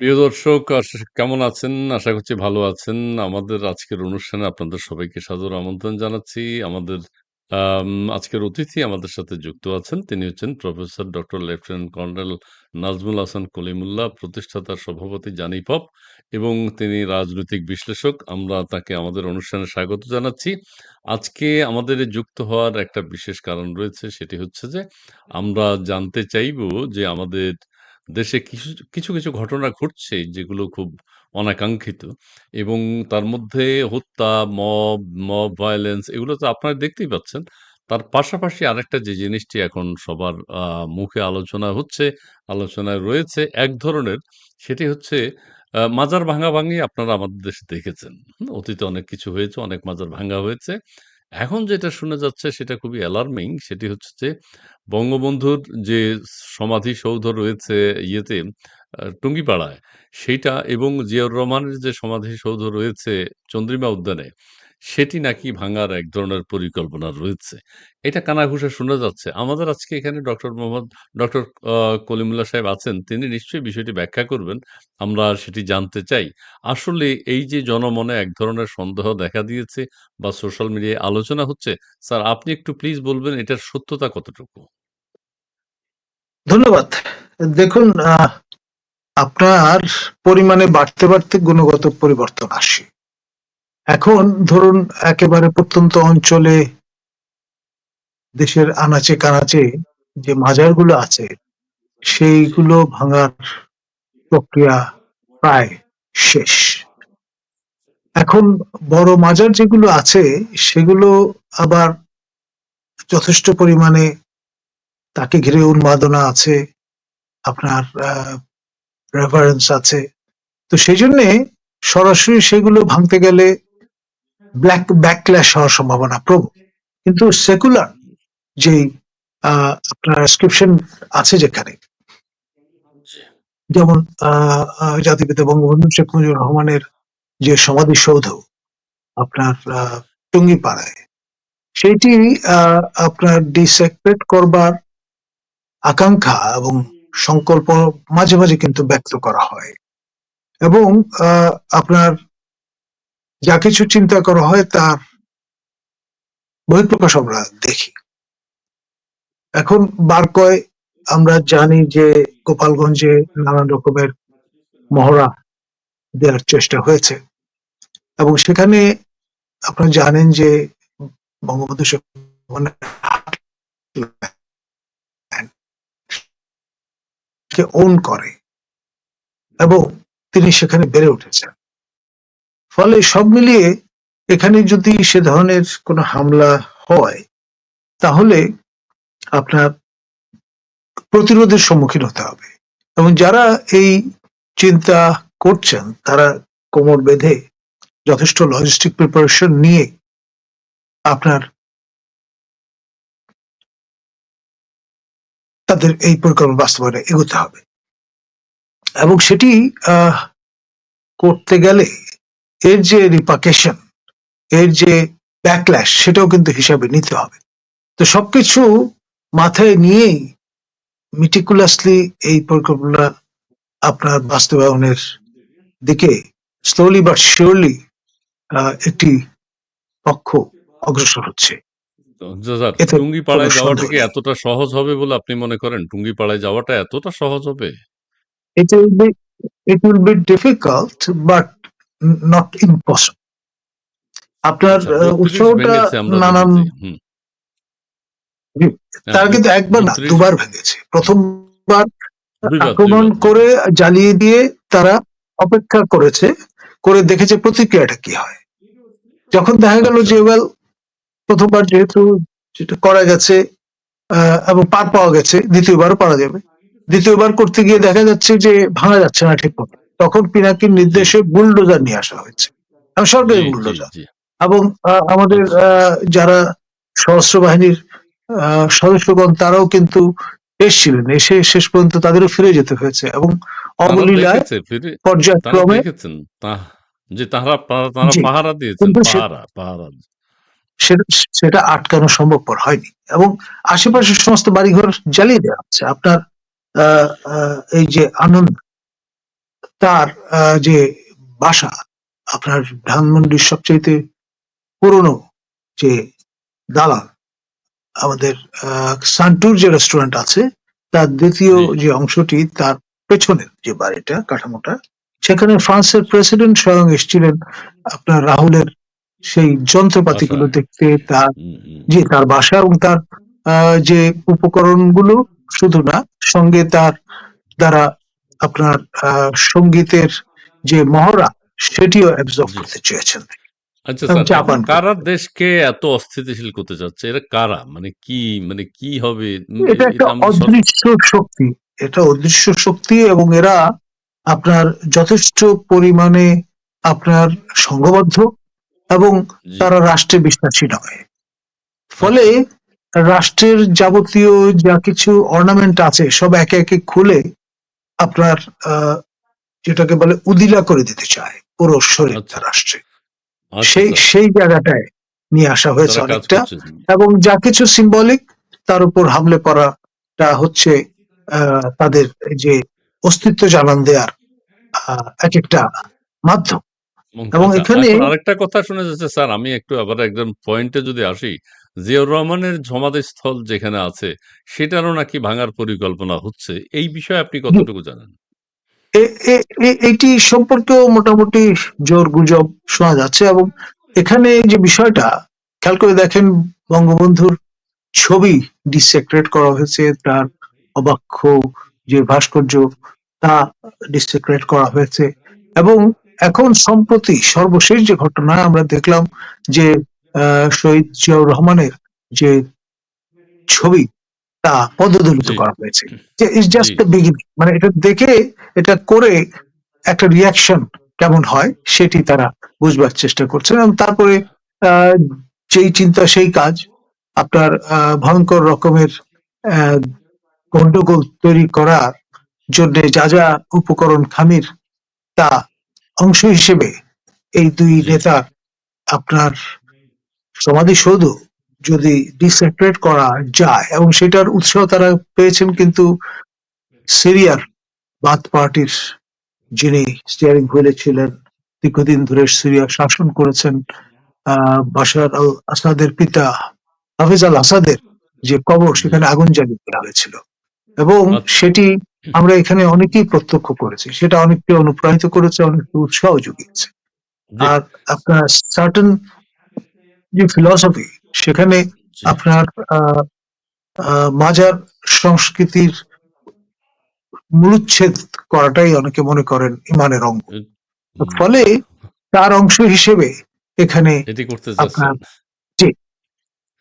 প্রিয় দর্শক কেমন আছেন? আশা করছি ভালো আছেন। আমাদের আজকের অনুষ্ঠানে আপনাদের সবাইকে সাদর আমন্ত্রণ জানাচ্ছি। আমাদের আম, আজকের অতিথি আমাদের সাথে যুক্ত আছেন। তিনি হচ্ছেন professor doctor lieutenant colonel Nazmul Hasan Kalimullah প্রতিষ্ঠাতা সভাপতি জানিপপ এবং তিনি রাজনৈতিক বিশ্লেষক। আমরা তাকে আমাদের অনুষ্ঠানে স্বাগত জানাচ্ছি। আজকে আমাদের যুক্ত হওয়ার একটা বিশেষ কারণ রয়েছে সেটি হচ্ছে যে আমরা জানতে চাইব যে আমাদের দেশে কিছু কিছু কিছু ঘটনা ঘটছে যেগুলো খুব অনাকাঙ্ক্ষিত এবং তার মধ্যে হত্যা, মব মব ভায়োলেন্স এগুলো তো আপনারা দেখতেই পাচ্ছেন। তার পাশাপাশি আরেকটা যে জিনিসটি এখন সবার মুখে আলোচনা হচ্ছে, আলোচনায় রয়েছে এক ধরনের, সেটি হচ্ছে মাজার ভাঙা ভাঙি আপনারা আমাদের দেশে দেখেছেন। অতীতে অনেক কিছু হয়েছে, অনেক মাজার ভাঙা হয়েছে। এখন যেটা শোনা যাচ্ছে সেটা খুবই অ্যালার্মিং সেটি হচ্ছে যে বঙ্গবন্ধুর যে সমাধিসৌধ রয়েছে ইয়েতে টুঙ্গিপাড়ায় সেইটা এবং জিয়াউর রহমানের যে সমাধিসৌধ রয়েছে চন্দ্রিমা উদ্যানে সেটি নাকি ভাঙার এক ধরনের পরিকল্পনা রয়েছে। এটা কানাঘুষা শোনা যাচ্ছে। আমাদের আজকে এখানে ডক্টর মোহাম্মদ, ডক্টর কলিমুল্লাহ সাহেব আছেন। তিনি নিশ্চয়ই বিষয়টি ব্যাখ্যা করবেন। আমরা সেটি জানতে চাই। আসলে এই যে জনমনে এক ধরনের সন্দেহ দেখা দিয়েছে বা সোশ্যাল মিডিয়ায় আলোচনা হচ্ছে, স্যার আপনি একটু প্লিজ বলবেন এটার সত্যতা কতটুকু? ধন্যবাদ। দেখুন আপনার পরিমাণে বাড়তে বাড়তে গুণগত পরিবর্তন আসে। এখন ধরুন একেবারে প্রত্যন্ত অঞ্চলে দেশের আনাচে কানাচে যে মাজারগুলো আছে, সেইগুলো ভাঙার প্রক্রিয়া প্রায় শেষ। এখন বড় মাজার যেগুলো আছে, সেগুলো আবার যথেষ্ট পরিমাণে তাকে ঘিরে উন্মাদনা আছে, আপনার রেফারেন্স আছে। তো সেই জন্যে সরাসরি সেগুলো ভাঙতে গেলে ব্ল্যাক ব্যাকল্যাশ হওয়ার সম্ভাবনা প্রবল। কিন্তু সেকুলার যে আপনার স্ক্রিপশন আছে যেখানে, যেমন জাতিপিতা বঙ্গবন্ধু শেখ মুজিবুর রহমানের যে সমাধিসৌধ, আপনার টুঙ্গিপাড়ায়, সেইটি আপনার ডিসেক্রেট করবার আকাঙ্ক্ষা এবং সংকল্প মাঝে মাঝে কিন্তু ব্যক্ত করা হয়। এবং আপনার যা কিছু চিন্তা করা হয় তার বহিঃপ্রকাশ আমরা দেখি। এখন বার কয় আমরা জানি যে গোপালগঞ্জে নানান রকমের মহড়া দেওয়ার চেষ্টা হয়েছে। এবং সেখানে আপনারা জানেন যে বঙ্গবন্ধু শেখ ওন করে এবং তিনি সেখানে বেড়ে উঠেছেন। ফলে সব মিলিয়ে এখানে যদি সে ধরনের কোনো হামলা হয়, তাহলে আপনার প্রতিরোধের সম্মুখীন হতে হবে। এবং যারা এই চিন্তা করছেন, তারা কোমর বেঁধে যথেষ্ট লজিস্টিক প্রিপারেশন নিয়ে আপনার তাদের এই পরিকল্পনা বাস্তবায়নে এগোতে হবে। এবং সেটি করতে গেলে এর যে রিপাকেশন এর যে ব্যাকল্যাশ সেটাও কিন্তু হিসাবে নিতে হবে। তো সবকিছু মাথায় নিয়েই মিটিকুলাসলি এই পরিকল্পনা আপনার বাস্তবায়নের দিকে স্লোলি বাট শিওরলি একটি পক্ষ অগ্রসর হচ্ছে। টুঙ্গিপাড়ায় যাওয়াটা কি এতটা সহজ হবে বলে আপনি মনে করেন? টুঙ্গিপাড়ায় যাওয়াটা এতটা সহজ হবে? It will be it will be difficult but not impossible. আপনার আচ্ছা আহ, 32 উৎসাহটা ভেঙেছে আমরা নানান হ্যাঁ, তারা কিন্তু একবার না দুবার ভেঙেছে। প্রথমবার আক্রমণ করে জ্বালিয়ে দিয়ে তারা অপেক্ষা করেছে করে দেখেছে প্রতিক্রিয়াটা কি হয়। যখন দেখা গেল আচ্ছা। যে ওয়েল প্রথমবার যেহেতু যেটা করা গেছে আহ, এবং পার পাওয়া গেছে দ্বিতীয়বারও পারা যাবে। দ্বিতীয়বার করতে গিয়ে দেখা যাচ্ছে যে ভাঙা যাচ্ছে না ঠিক মতো তখন পিনাকির নির্দেশে বুলডোজার নিয়ে আসা হয়েছে। এবং সরকারি বুলডোজার। এবং আমাদের আহ, যারা সশস্ত্র বাহিনীর সদস্যগণ তারাও কিন্তু এসছিলেন। এসে শেষ পর্যন্ত তাদেরও ফিরে যেতে হয়েছে এবং অবলীলায় পর্যায়ক্রমে যে তাহারা তারা পাহারা দিয়েছেন পাহারা পাহারা। সেটা আটকানো সম্ভবপর হয়নি। এবং আশেপাশের সমস্ত বাড়িঘর জ্বালিয়ে দেওয়া হচ্ছে। আপনার এই যে আনন্দ তার যে বাসা আপনার ধানমন্ডির সবচাইতে পুরনো যে দালাল আমাদের আহ, সান্টুর যে রেস্টুরেন্ট আছে তার দ্বিতীয় যে অংশটি তার পেছনের যে বাড়িটা কাঠামোটা সেখানে ফ্রান্সের প্রেসিডেন্ট স্বয়ং এসেছিলেন আপনার রাহুলের সেই যন্ত্রপাতি গুলো দেখতে তার। যে তার বাসা এবং তার আহ, যে উপকরণগুলো শুধু না সঙ্গে তার দ্বারা আপনার সঙ্গীতের যে মহড়া সেটিও অ্যাবজর্ভ জি। করতে চেয়েছেন। আচ্ছা স্যার। কারা দেশকে এত অস্থিতিশীল করতে যাচ্ছে এরা কারা? মানে কি মানে কি হবে? এটা একটা অদৃশ্য শক্তি। এটা অদৃশ্য শক্তি এবং এরা আপনার যথেষ্ট পরিমাণে আপনার সংঘবদ্ধ এবং তারা রাষ্ট্রে বিশ্বাসী নয়। ফলে রাষ্ট্রের যাবতীয় যা কিছু অর্নামেন্ট আছে সব একে একে খুলে আপনার যেটাকে বলে উদিলা করে দিতে চায় পুরো শরীর আচ্ছা। রাষ্ট্রে আচ্ছা সেই সেই জায়গাটায় নিয়ে আসা হয়েছে অনেকটা। এবং যা কিছু সিম্বলিক তার উপর হামলে পড়াটা হচ্ছে আহ, তাদের এই যে অস্তিত্ব জানান দেওয়ার এক একটা মাধ্যম। এবং আচ্ছা, এখানে আরেকটা কথা শুনে যাচ্ছে স্যার আমি একটু আবার একদম পয়েন্টে যদি আসি জিয়াউর রহমানের সমাধিস্থল যেখানে আছে সেটারও নাকি ভাঙার পরিকল্পনা হচ্ছে। এই বিষয়ে আপনি কতটুকু জানেন? এটি সম্পর্কেও মোটামুটি জোর গুজব শোনা যাচ্ছে এবং এখানে যে বিষয়টা খেয়াল করে দেখেন বঙ্গবন্ধুর ছবি ডিসেক্রেট করা হয়েছে তার অবাক্ষ যে ভাস্কর্য তা ডিসেক্রেট করা হয়েছে। এবং এখন সম্প্রতি সর্বশেষ যে ঘটনা আমরা দেখলাম যে শহীদ জিয়াউর রহমানের যে ছবি তা পদদলিত করা হয়েছে। যে ইটস জাস্ট দ্য বিগিনিং মানে এটা দেখে এটা করে একটা রিয়াকশন কেমন হয় সেটি তারা বুঝবার চেষ্টা করছেন এবং তারপরে যেই চিন্তা সেই কাজ আপনার আহ, ভয়ঙ্কর রকমের গন্ডগোল তৈরি করার জন্য যা যা উপকরণ খামির তা অংশ হিসেবে এই দুই জি। নেতার আপনার সমাধিসৌধ যদি ডিসেক্রেট করা যায় এবং সেটার উৎসাহ তারা পেয়েছেন কিন্তু সিরিয়ার বাথ পার্টির যিনি স্টিয়ারিং হুইলে ছিলেন দীর্ঘদিন ধরে সিরিয়া শাসন করেছেন বাশার আল আসাদের পিতা হাফিজ আল আসাদের যে কবর সেখানে আগুন জ্বালিয়ে দেওয়া হয়েছিল এবং আচ্ছা। সেটি আমরা এখানে অনেকেই প্রত্যক্ষ করেছি সেটা অনেককে অনুপ্রাণিত করেছে অনেককে উৎসাহ জুগিয়েছে আর আপনার সার্টেন যে ফিলসফি সেখানে আপনার মাজার সংস্কৃতির মূলচ্ছেদ করাটাই অনেকে মনে করেন ইমানের অঙ্গ। ফলে তার অংশ হিসেবে এখানে আপনার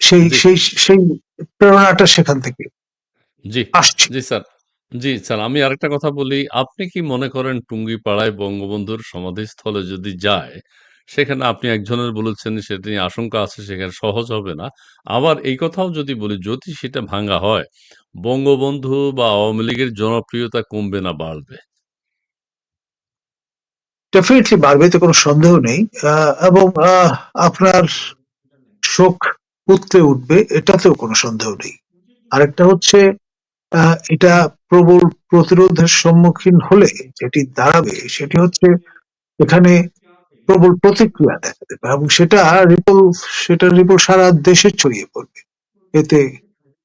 সেই সেই সেই প্রেরণাটা সেখান থেকে জি। আসছে। জি স্যার। জি স্যার আমি আরেকটা কথা বলি। আপনি কি মনে করেন টুঙ্গিপাড়ায় বঙ্গবন্ধুর সমাধিস্থলে যদি যায় সেখানে আপনি একজনের বলেছেন সেটা নিয়ে আশঙ্কা আছে, সেখানে সহজ হবে না। আবার এই কথাও যদি বলি, যদি সেটা ভাঙা হয়, বঙ্গবন্ধু বা আওয়ামী লীগের জনপ্রিয়তা কমবে না, বাড়বে? ডেফিনেটলি বাড়বে তো কোনো সন্দেহ নেই। এবং আপনার শোক উঠতে উঠবে, এটাতেও কোনো সন্দেহ নেই। আরেকটা হচ্ছে এটা প্রবল প্রতিরোধের সম্মুখীন হলে যেটি দাঁড়াবে, সেটি হচ্ছে এখানে প্রবল প্রতিক্রিয়া দেখা দেবে এবং সেটা রিপল সেটা রিপল সারা দেশে ছড়িয়ে পড়বে। এতে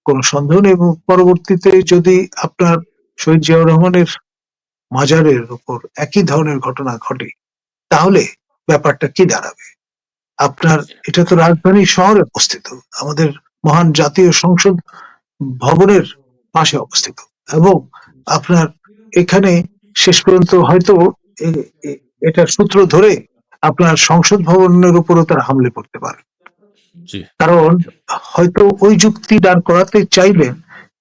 কোনো সন্দেহ নেই এবং পরবর্তীতে যদি আপনার শহীদ জিয়াউর রহমানের মাজারের উপর একই ধরনের ঘটনা ঘটে, তাহলে ব্যাপারটা কি দাঁড়াবে? আপনার, এটা তো রাজধানী শহরে অবস্থিত, আমাদের মহান জাতীয় সংসদ ভবনের পাশে অবস্থিত এবং আপনার এখানে শেষ পর্যন্ত হয়তো এটার সূত্র ধরে আপনার সংসদ ভবনের উপরও তারা হামলে পড়তে পারে। কারণ হয়তো ওই যুক্তি দাঁড় করাতে চাইবেন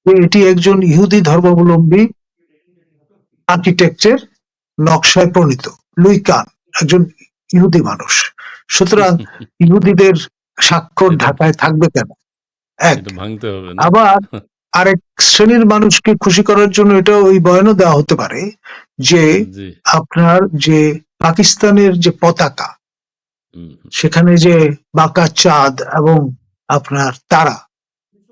যে এটি একজন ইহুদি ধর্মাবলম্বী আর্কিটেকচার নকশায় প্রণীত। লুই কান একজন ইহুদি মানুষ। সুতরাং ইহুদিদের স্বাক্ষর ঢাকায় থাকবে কেন? এক। আবার আরেক শ্রেণির মানুষকে খুশি করার জন্য এটা ওই বয়ানও দেওয়া হতে পারে যে আপনার যে পাকিস্তানের যে পতাকা সেখানে যে বাঁকা চাঁদ এবং আপনার তারা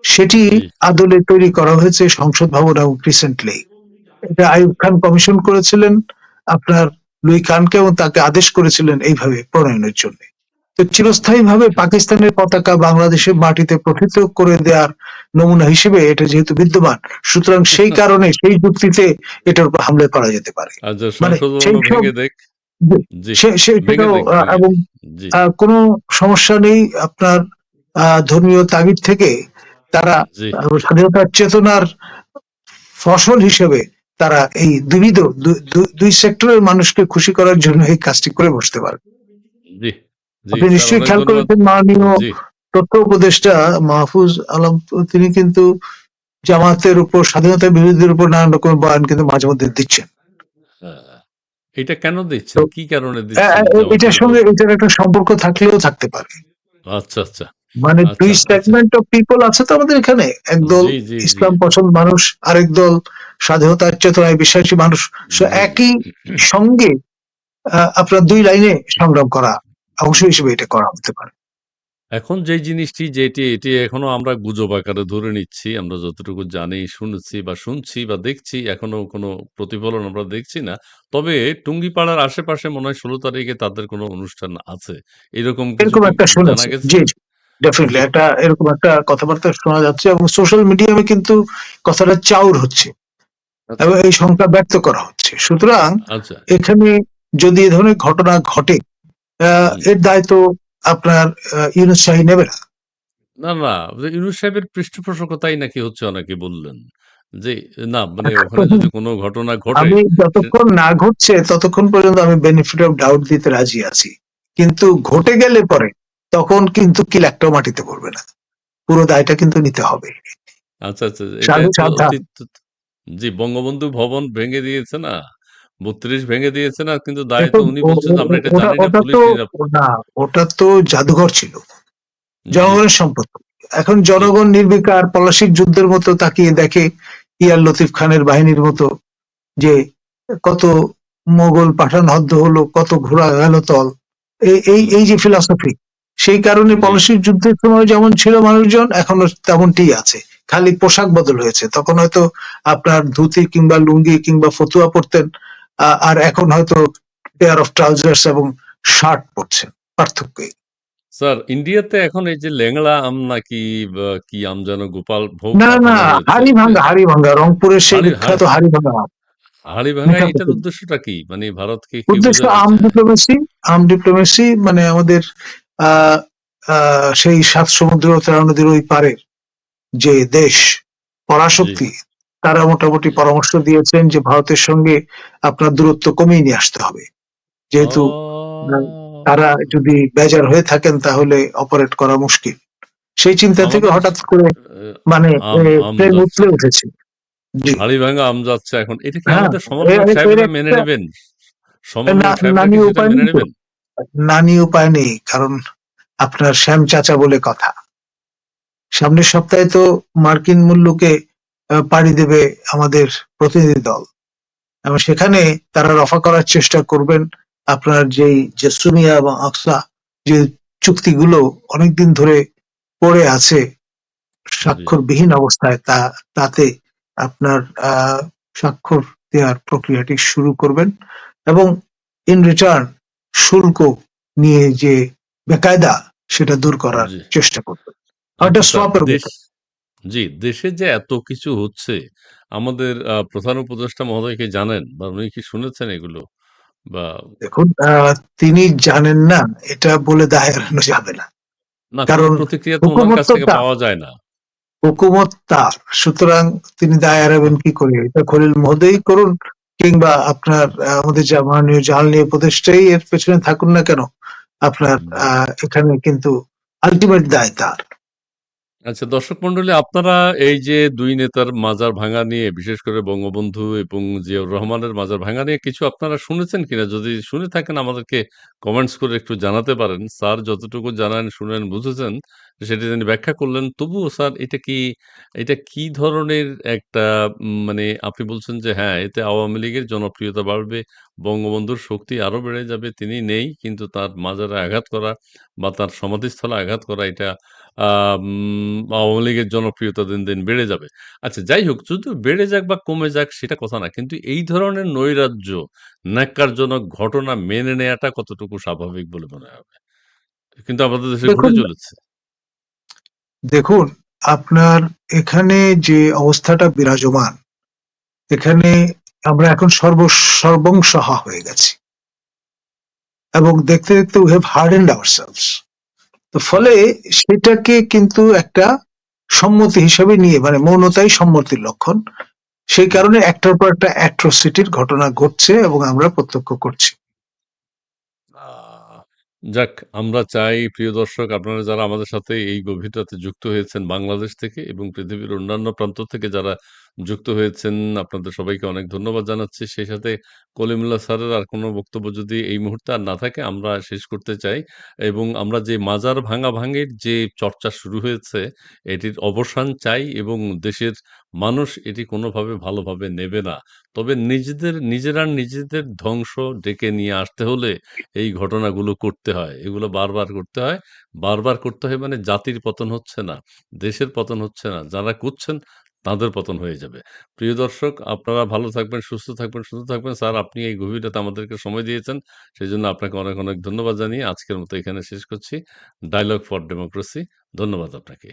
সেটি আদলে তৈরি করা হয়েছে সংসদ ভবন এবং ক্রিসেন্ট লেক এটা আইয়ুব খান কমিশন করেছিলেন আপনার লুই খানকে এবং তাকে আদেশ করেছিলেন এইভাবে প্রণয়নের জন্য। তো চিরস্থায়ী ভাবে পাকিস্তানের পতাকা বাংলাদেশের মাটিতে প্রথিত করে দেওয়ার নমুনা হিসেবে এটা যেহেতু বিদ্যমান সুতরাং সেই কারণে সেই যুক্তিতে এটার উপর হামলা করা যেতে পারে। আচ্ছা মানে সেই এবং কোনো সমস্যা নেই আপনার ধর্মীয় তাগিদ থেকে তারা স্বাধীনতার চেতনার ফসল হিসেবে তারা এই দুবিধ দুই সেক্টরের মানুষকে খুশি করার জন্য এই কাজটি করে বসতে পারে। জি জি আপনি নিশ্চয়ই খেয়াল ধন্যবাদ করেছেন মাননীয় তথ্য উপদেষ্টা মাহফুজ আলম তিনি কিন্তু জামাতের উপর স্বাধীনতা বিরোধীদের উপর নানান রকম বয়ান কিন্তু মাঝে মধ্যে দিচ্ছেন। এটা কেন দিচ্ছে কি কারণে এটার সঙ্গে এটার একটা সম্পর্ক থাকলেও থাকতে পারে। আচ্ছা আচ্ছা। মানে দুই আচ্ছা আচ্ছা। সেগমেন্ট অফ পিপল আছে তো আমাদের এখানে। একদল ইসলাম পছন্দ মানুষ আরেক দল স্বাধীনতার চেতনায় বিশ্বাসী মানুষ। একই সঙ্গে আপনার দুই লাইনে সংগ্রাম করা অংশ হিসেবে এটা করা হতে পারে। এখন যে জিনিসটি যেটি এটি এখনও আমরা গুজব আকারে ধরে নিচ্ছি আমরা যতটুকু জানি শুনেছি বা শুনছি বা দেখছি এখনও কোনো প্রতিফলন আমরা দেখছি না। তবে টুঙ্গিপাড়ার আশেপাশে মনে হয় ষোলো তারিখে তাদের কোনো অনুষ্ঠান আছে। এরকম কিছু এরকম কি একটা জানা শুনেছি। গেছে? জি ডেফিনেটলি জি একটা এরকম একটা কথাবার্তা শোনা যাচ্ছে এবং সোশ্যাল মিডিয়ামে কিন্তু কথাটা চাউর হচ্ছে আচ্ছা। এবং এই সংখ্যা ব্যক্ত করা হচ্ছে। সুতরাং আচ্ছা। এখানে যদি এ ধরনের ঘটনা ঘটে আহ, হুম। এর দায়িত্ব আপনার ইউনুস শাহী নেবে না? না না ইউনুস সাহেবের পৃষ্ঠপোষকতাই নাকি হচ্ছে অনেকে বললেন যে না মানে ওখানে যদি কোনো ঘটনা ঘটে আমি যতক্ষণ না ঘটছে ততক্ষণ পর্যন্ত আমি বেনিফিট অফ ডাউট দিতে রাজি আছি। কিন্তু ঘটে গেলে পরে তখন কিন্তু কিল একটাও মাটিতে পড়বে না। পুরো দায়টা কিন্তু নিতে হবে। আচ্ছা আচ্ছা জি বঙ্গবন্ধু ভবন ভেঙে দিয়েছে না? বত্রিশ ভেঙে দিয়েছে না কিন্তু দায় তো উনি বলছেন আমরা এটা ওটা জানি না ওটা পুলিশ তো না ওটা তো জাদুঘর ছিল। জনগণের সম্পত্তি। এখন জনগণ নির্বিকার পলাশির যুদ্ধের মতো তাকিয়ে দেখে ইয়ার লতিফ খানের বাহিনীর মতো যে কত মোগল পাঠান হদ্দ হলো কত ঘোড়া গেল তল। এই এই এই যে ফিলসফি সেই কারণে পলাশির যুদ্ধের সময় যেমন ছিল মানুষজন এখনও তেমনটি আছে। খালি পোশাক বদল হয়েছে। তখন হয়তো আপনার ধুতি কিংবা লুঙ্গি কিংবা ফতুয়া পরতেন আর এখন হয়তো পেয়ার অফ ট্রাউজার্স এবং শার্ট পরছেন পার্থক্য স্যার ইন্ডিয়াতে এখন এই যে ল্যাংড়া আম নাকি কি আম যেন গোপাল ভোগ না না হাড়ি ভাঙ্গা হাড়ি ভাঙ্গা রংপুরের সেই বিখ্যাত হাড়ি ভাঙ্গা হাড়ি ভাঙা মিঠা এটার উদ্দেশ্যটা কি? মানে ভারতকে কি উদ্দেশ্য আম ডিপ্লোমেসি আম ডিপ্লোমেসি মানে আমাদের সেই সাত সমুদ্র তেরো নদীর ওই পারের যে দেশ পরাশক্তি তারা মোটামুটি পরামর্শ দিয়েছেন যে ভারতের সঙ্গে আপনার দূরত্ব কমিয়ে নিয়ে আসতে হবে। যেহেতু তারা যদি বেজার হয়ে থাকেন তাহলে অপারেট করা মুশকিল। সেই চিন্তা থেকে হঠাৎ করে মানে প্লেন উতলে উঠেছে। আম যাচ্ছে এখন এটা কি হ্যাঁ আমাদের মেনে নেবেন? নানি উপায় নেই নানি উপায় নেই কারণ আপনার শ্যাম চাচা বলে কথা। সামনের সপ্তাহে তো মার্কিন মূল্যকে পাড়ি দেবে আমাদের প্রতিনিধি দল। এবং সেখানে তারা রফা করার চেষ্টা করবেন আপনার যেই জেসুমিয়া এবং আকসা যে চুক্তিগুলো অনেকদিন ধরে পড়ে আছে স্বাক্ষরবিহীন অবস্থায় তা তাতে আপনার আহ, স্বাক্ষর দেওয়ার প্রক্রিয়াটি শুরু করবেন এবং ইন রিটার্ন শুল্ক নিয়ে যে বেকায়দা সেটা দূর করার চেষ্টা করবেন। জি দেশে যে এত কিছু হচ্ছে আমাদের আহ, প্রধান উপদেষ্টা মহোদয়কে জানেন? বা উনি কি শুনেছেন এগুলো? বা দেখুন আহ, তিনি জানেন না এটা বলে দায় এড়ানো যাবে না। না কোনো কারণ প্রতিক্রিয়া তো ওনার হুকুমত কাছ তো থেকে তার পাওয়া যায় না। হুকুমত তার। সুতরাং তিনি দায় এড়াবেন কি করে? এটা খলিল মহোদয় করুন কিংবা আপনার আহ, আমাদের যা মাননীয় জ্বালানি উপদেষ্টাই এর পেছনে থাকুন না কেন? আপনার আহ, এখানে কিন্তু আলটিমেট দায় তার। আচ্ছা দর্শক মন্ডলী, আপনারা এই যে দুই নেতার মাজার ভাঙা নিয়ে, বিশেষ করে বঙ্গবন্ধু এবং জিয়াউর রহমানের মাজার ভাঙা নিয়ে কিছু আপনারা শুনেছেন কিনা? যদি শুনে থাকেন, আমাদেরকে কমেন্টস করে একটু জানাতে পারেন। স্যার যতটুকু জানান, শুনেন, বুঝেছেন। সেটা তিনি ব্যাখ্যা করলেন। তবুও স্যার এটা কি এটা কি ধরনের একটা মানে আপনি বলছেন যে হ্যাঁ, এতে আওয়ামী লীগের জনপ্রিয়তা বাড়বে, বঙ্গবন্ধুর শক্তি আরও বেড়ে যাবে। তিনি নেই কিন্তু তার মাজারে আঘাত করা বা তার সমাধিস্থলে আঘাত করা এটা আম আওয়ামী লীগের জনপ্রিয়তা দিন, দিন বেড়ে যাবে। আচ্ছা যাই হোক, যদি বেড়ে যাক বা কমে যাক সেটা কথা না। কিন্তু এই ধরনের নৈরাজ্য, ন্যাক্কারজনক ঘটনা মেনে নেয়াটা কতটুকু স্বাভাবিক বলে মনে হবে? কিন্তু আমাদের দেশে ঘটে দেখুন চলেছে। দেখুন, আপনার এখানে যে অবস্থাটা বিরাজমান, এখানে আমরা এখন সর্ব সর্বংসহা হয়ে গেছি। এবং দেখতে, দেখতে we have hardened ourselves. তো ফলে সেটাকে কিন্তু একটা সম্মতি হিসেবে নিয়ে মানে মৌনতাই সম্মতির লক্ষণ। সেই কারণে একটার পর একটা অ্যাট্রোসিটির ঘটনা ঘটছে এবং আমরা প্রত্যক্ষ করছি। যাক, আমরা চাই, প্রিয় দর্শক, আপনারা যারা আমাদের সাথে এই গভীরতাতে যুক্ত হয়েছেন বাংলাদেশ থেকে এবং পৃথিবীর অন্যান্য প্রান্ত থেকে যারা যুক্ত হয়েছেন আপনাদের সবাইকে অনেক ধন্যবাদ জানাচ্ছি। সেই সাথে কলিমুল্লাহ স্যারের আর কোনো বক্তব্য যদি এই মুহূর্তে আর না থাকে আমরা শেষ করতে চাই এবং আমরা যে মাজার ভাঙা ভাঙের যে চর্চা শুরু হয়েছে এটির অবসান চাই এবং দেশের মানুষ এটি কোনোভাবে ভালোভাবে নেবে না। তবে নিজেদের নিজেরা নিজেদের ধ্বংস ডেকে নিয়ে আসতে হলে এই ঘটনাগুলো করতে হয়। এগুলো বারবার করতে হয়। বারবার করতে হয় মানে জাতির পতন হচ্ছে না, দেশের পতন হচ্ছে না। যারা করছেন তাদের পতন হয়ে যাবে। প্রিয় দর্শক আপনারা ভালো থাকবেন, সুস্থ থাকবেন, সুস্থ থাকবেন। স্যার আপনি এই গভীরটাতে আমাদেরকে সময় দিয়েছেন। সেই জন্য আপনাকে অনেক, অনেক ধন্যবাদ জানিয়ে আজকের মতো এখানে শেষ করছি। Dialogue for democracy. ধন্যবাদ আপনাকে।